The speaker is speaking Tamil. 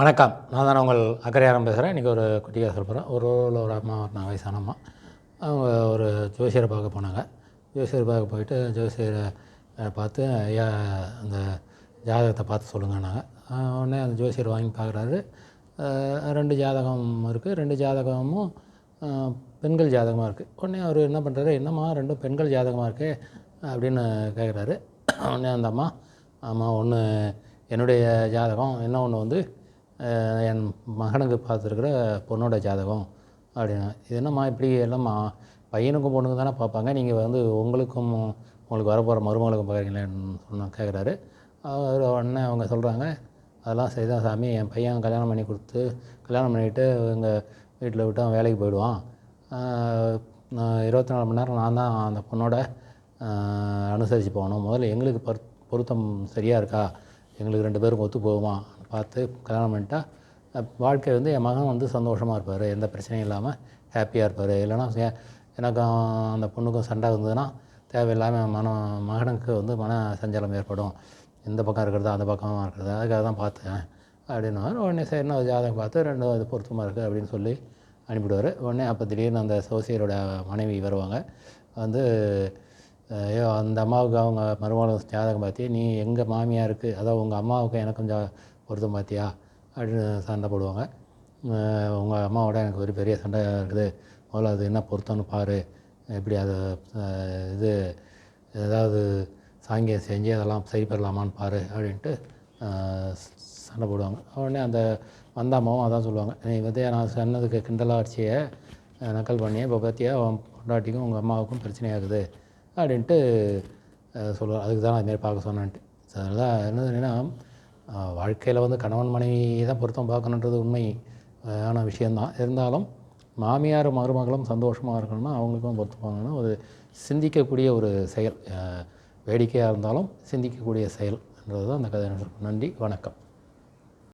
வணக்கம். நான் தான் உங்கள் அக்கறையாரம் பேசுகிறேன் இன்றைக்கி ஒரு குட்டியாக சொல்ல ஒரு ஊரில் ஒரு அம்மா ஒரு வயசான அம்மா. அவங்க ஒரு ஜோசியரை பார்க்க போனாங்க. ஜோசியர் பார்க்க போயிட்டு ஜோசியரை பார்த்து ஐயா அந்த ஜாதகத்தை பார்த்து சொல்லுங்கன்னாங்க. உடனே அந்த ஜோசியர் வாங்கி பார்க்குறாரு. ரெண்டு ஜாதகம் இருக்குது ரெண்டு ஜாதகமும் பெண்கள் ஜாதகமாக இருக்குது உடனே அவர் என்ன பண்ணுறாரு என்னம்மா ரெண்டும் பெண்கள் ஜாதகமாக இருக்குது அப்படின்னு கேட்குறாரு உடனே அந்த அம்மா ஆமாம் ஒன்று என்னுடைய ஜாதகம் என்ன ஒன்று வந்து என் மகனுக்கு பார்த்துருக்குற பொண்ணோட ஜாதகம் அப்படின்னு இது என்னம்மா இப்படி எல்லாம்மா பையனுக்கும் பொண்ணுக்கும் தானே பார்ப்பாங்க. நீங்கள் வந்து உங்களுக்கும் உங்களுக்கு வரப்போகிற மருமகளுக்கும் பார்க்குறீங்களேன்னு சொன்ன கேட்குறாரு அவர் உடனே அவங்க சொல்கிறாங்க அதெல்லாம் சரிதான் சாமி என் பையன் கல்யாணம் பண்ணி கொடுத்து கல்யாணம் பண்ணிவிட்டு எங்கள் வீட்டில் விட்டு அவன் வேலைக்கு போயிடுவான். நான் இருபத்தி நாலு மணி நேரம் நான் தான் அந்த பொண்ணோட அனுசரித்து போகணும். முதல்ல எங்களுக்கு பொருத்தம் சரியாக இருக்கா? எங்களுக்கு ரெண்டு பேருக்கும் ஒத்து போகுமா? பார்த்து கல்யாணம் பண்ணிட்டா வாழ்க்கை வந்து என் மகன் வந்து சந்தோஷமாக இருப்பார். எந்த பிரச்சனையும் இல்லாமல் ஹாப்பியாக இருப்பார். இல்லைன்னா எனக்கும் அந்த பொண்ணுக்கும் சண்டை வந்ததுன்னா தேவையில்லாமல் மன மகனுக்கு வந்து மன சஞ்சலம் ஏற்படும். இந்த பக்கம் இருக்கிறது அந்த பக்கமாக இருக்கிறது. அதுக்காக தான் பார்த்தேன் அப்படின்னாரு உடனே சரி ஒரு ஜாதகம் பார்த்து ரெண்டு அது பொருத்தமாக இருக்குது அப்படின்னு சொல்லி அனுப்பிவிடுவார். உடனே அப்போ திடீர்னு அந்த சோசியரோட மனைவி வருவாங்க. வந்து ஐயோ அந்த அம்மாவுக்கு அவங்க மருமகளும் ஜாதகம் பார்த்து நீ எங்கள் மாமியாருக்கு அதாவது உங்கள் அம்மாவுக்கு எனக்கும் ஜா ஒருத்தன் பார்த்தியா அப்படின்னு சண்டை போடுவாங்க உங்கள் அம்மாவோட எனக்கு ஒரு பெரிய சண்டை இருக்குது. முதல்ல அது என்ன பொருத்தம்னு பாரு. எப்படி அதை இது ஏதாவது சாங்கியம் செஞ்சு அதெல்லாம் சரி பெறலாமான்னு பாரு அப்படின்ட்டு சண்டை போடுவாங்க உடனே அந்த வந்த அம்மாவும் அதான் சொல்லுவாங்க. நீ வந்து நான் சொன்னதுக்கு கிண்டலாக அடிச்சியை நக்கல் பண்ணி இப்போ பார்த்தியா உன் பொண்டாட்டிக்கும் உங்கள் அம்மாவுக்கும் பிரச்சனையாகுது அப்படின்ட்டு அஹ், சொல்லுவாங்க. அதுக்கு தான் அதுமாரி பார்க்க சொன்னேன்ட்டு. So, அதனால் என்னதுன்னா வாழ்க்கையில் வந்து கணவன் மனைவி தான் பொருத்தம் பார்க்கணுன்றது உண்மை ஆன விஷயந்தான் இருந்தாலும் மாமியார் மருமகளும் சந்தோஷமாக இருக்கணும்னா அவங்களுக்கும் பொறுத்து ஒரு சிந்திக்கக்கூடிய ஒரு செயல் வேடிக்கையாக இருந்தாலும் சிந்திக்கக்கூடிய செயல்ன்றது தான் அந்த கதை நன்றி வணக்கம்.